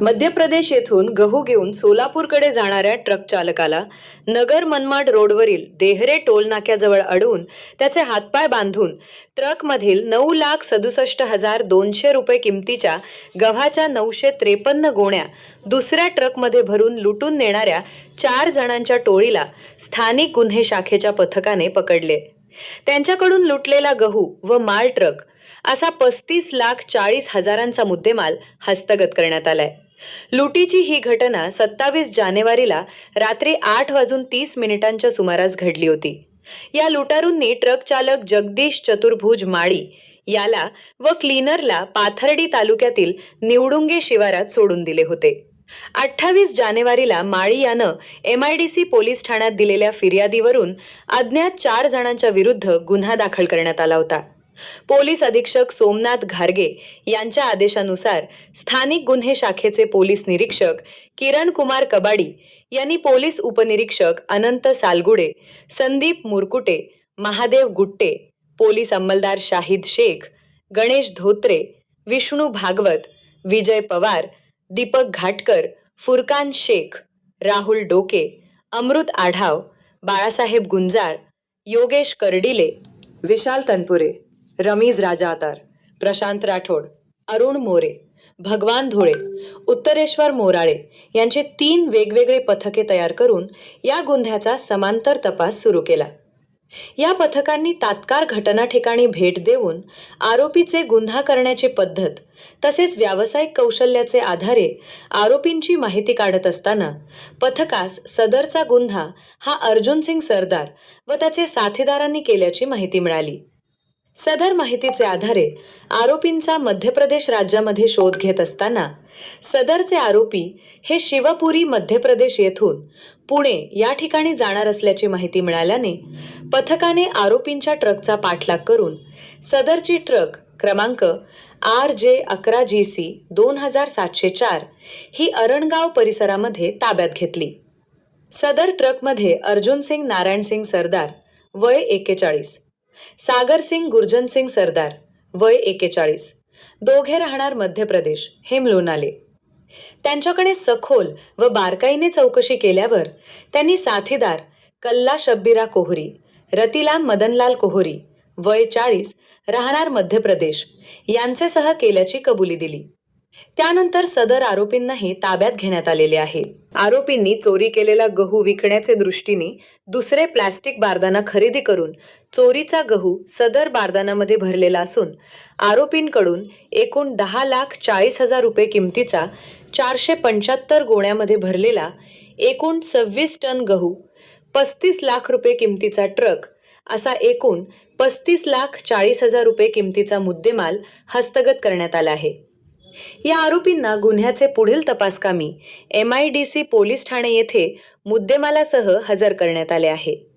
मध्य प्रदेश येथून गहू घेऊन सोलापूरकडे जाणाऱ्या ट्रक चालकाला नगर मनमाड रोडवरील देहरे टोलनाक्याजवळ अडवून त्याचे हातपाय बांधून ट्रकमधील नऊ लाख सदुसष्ट हजार दोनशे रुपये किमतीच्या गव्हाच्या नऊशे त्रेपन्न गोण्या दुसऱ्या ट्रकमध्ये भरून लुटून नेणाऱ्या चार जणांच्या टोळीला स्थानिक गुन्हे शाखेच्या पथकाने पकडले. त्यांच्याकडून लुटलेला गहू व माल ट्रक असा पस्तीस लाख चाळीस हजारांचा मुद्देमाल हस्तगत करण्यात आलाय. लुटीची ही घटना सत्तावीस जानेवारीला रात्री आठ वाजून तीस मिनिटांच्या सुमारास घडली होती. या लुटारूंनी ट्रक चालक जगदीश चतुर्भुज माळी याला व क्लीनरला पाथर्डी तालुक्यातील निवडुंगे शिवारात सोडून दिले होते. अठ्ठावीस जानेवारीला माळी यानं M I D C police ठाण्यात दिलेल्या फिर्यादीवरून अज्ञात चार जणांच्या विरुद्ध गुन्हा दाखल करण्यात आला होता. पोलीस अधीक्षक सोमनाथ घारगे यांच्या आदेशानुसार स्थानिक गुन्हे शाखेचे पोलीस निरीक्षक किरण कुमार कबाडी यांनी पोलीस उपनिरीक्षक अनंत सालगुडे संदीप मुरकुटे महादेव गुट्टे पोलीस अंमलदार शाहिद शेख गणेश धोत्रे विष्णू भागवत विजय पवार दीपक घाटकर फुरकान शेख राहुल डोके अमृत आढाव बाळासाहेब गुंजाळ योगेश कर्डिले विशाल तनपुरे. रमीज राजातार प्रशांत राठोड अरुण मोरे भगवान धुळे उत्तरेश्वर मोराळे यांचे तीन वेगवेगळे पथके तयार करून या गुन्ह्याचा समांतर तपास सुरू केला. या पथकांनी तात्काळ घटना ठिकाणी भेट देऊन आरोपीचे गुन्हा करण्याची पद्धत तसेच व्यावसायिक कौशल्याचे आधारे आरोपींची माहिती काढत असताना पथकास सदरचा गुन्हा हा अर्जुन सिंग सरदार व त्याचे साथीदारांनी केल्याची माहिती मिळाली. सदर माहितीचे आधारे आरोपींचा मध्य प्रदेश राज्यामध्ये शोध घेत असताना सदरचे आरोपी हे शिवपुरी मध्य प्रदेश येथून पुणे या ठिकाणी जाणार असल्याची माहिती मिळाल्याने पथकाने आरोपींच्या ट्रकचा पाठलाग करून सदरची ट्रक क्रमांक आर जे अकरा जी सी दोन हजार सातशे चार ही अरणगाव परिसरामध्ये ताब्यात घेतली. सदर ट्रकमध्ये अर्जुन सिंग नारायण सिंग सरदार वय एकेचाळीस. सागर सिंग गुर्जन सिंग सरदार वय एकेचाळीस. दोघे राहणार मध्य प्रदेश हे मिळून त्यांच्याकडे सखोल व बारकाईने चौकशी केल्यावर त्यांनी साथीदार कल्ला शब्बीरा कोहरी रतिलाम मदनलाल कोहरी वय चाळीस राहणार मध्य प्रदेश यांचेसह केल्याची कबुली दिली. त्यानंतर सदर आरोपींनाही ताब्यात घेण्यात आलेले आहे. आरोपींनी चोरी केलेला गहू विकण्याचे दृष्टीने दुसरे प्लॅस्टिक बारदाना खरेदी करून चोरीचा गहू सदर बारदानामध्ये भरलेला असून आरोपींकडून एकूण दहा लाख चाळीस हजार रुपये किमतीचा चारशे पंच्याहत्तर गोण्यामध्ये भरलेला एकूण सव्वीस टन गहू पस्तीस लाख रुपये किमतीचा ट्रक असा एकूण पस्तीस लाख चाळीस हजार रुपये किमतीचा मुद्देमाल हस्तगत करण्यात आला आहे. या आरोपींना गुन्ह्याचे पुढील तपासकामी M I D C police Thane येथे मुद्देमालासह हजर करण्यात आले आहे.